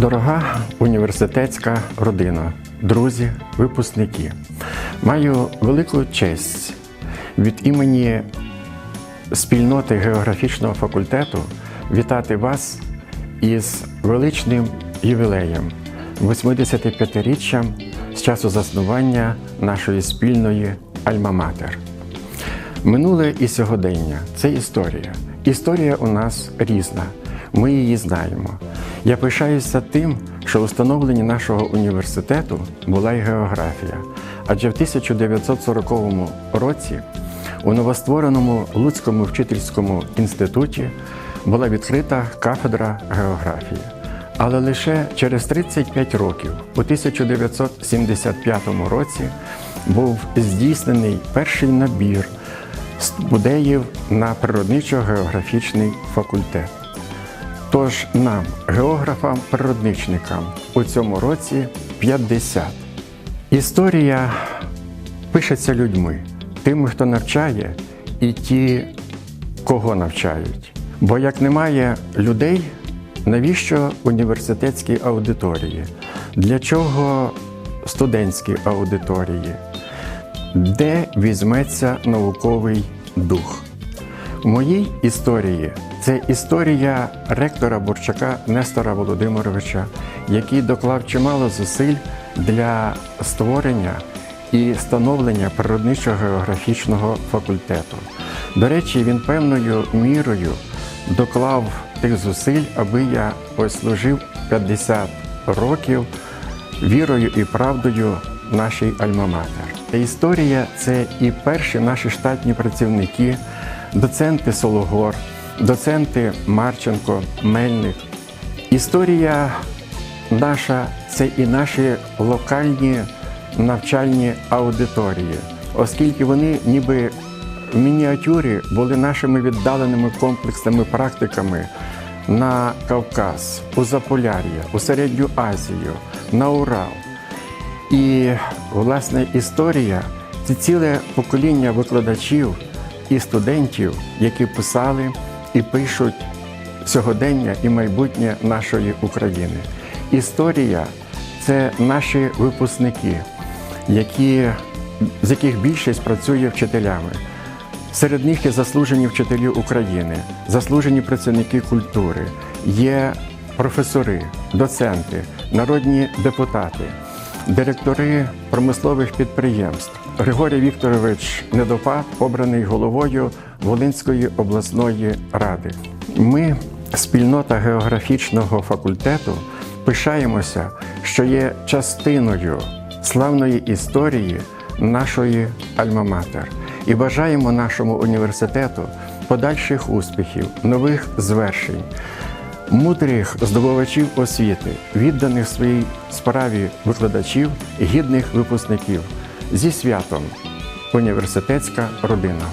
Дорога університетська родина, друзі, випускники, маю велику честь від імені спільноти географічного факультету вітати вас із величним ювілеєм, 85-річчям з часу заснування нашої спільної Альма-Матер. Минуле і сьогодення це історія. Історія у нас різна. Ми її знаємо. Я пишаюся тим, що у становленні нашого університету була й географія. Адже в 1940 році у новоствореному Луцькому вчительському інституті була відкрита кафедра географії. Але лише через 35 років, у 1975 році, був здійснений перший набір студеїв на природничо-географічний факультет. Тож нам, географам-природничникам, у цьому році 50. Історія пишеться людьми, тими, хто навчає, і ті, кого навчають. Бо як немає людей, навіщо університетські аудиторії? Для чого студентські аудиторії? Де візьметься науковий дух? В моїй історії це історія ректора Бурчака Нестора Володимировича, який доклав чимало зусиль для створення і становлення природничо-географічного факультету. До речі, він певною мірою доклав тих зусиль, аби я служив 50 років вірою і правдою нашій Альма-Матер. Історія це і перші наші штатні працівники, доценти Сологор, доценти Марченко, Мельник. Історія наша це і наші локальні навчальні аудиторії, оскільки вони ніби в мініатюрі були нашими віддаленими комплексними практиками на Кавказ, у Заполяр'я, у Середню Азію, на Урал. І власне історія це ціле покоління викладачів і студентів, які писали і пишуть сьогодення і майбутнє нашої України. Історія це наші випускники, які, з яких більшість працює вчителями. Серед них є заслужені вчителі України, заслужені працівники культури, є професори, доценти, народні депутати, директори промислових підприємств. Григорій Вікторович Недопад обраний головою Волинської обласної ради. Ми, спільнота географічного факультету, пишаємося, що є частиною славної історії нашої Альма-Матер і бажаємо нашому університету подальших успіхів, нових звершень, мудрих здобувачів освіти, відданих своїй справі викладачів, гідних випускників зі святом університетська родина.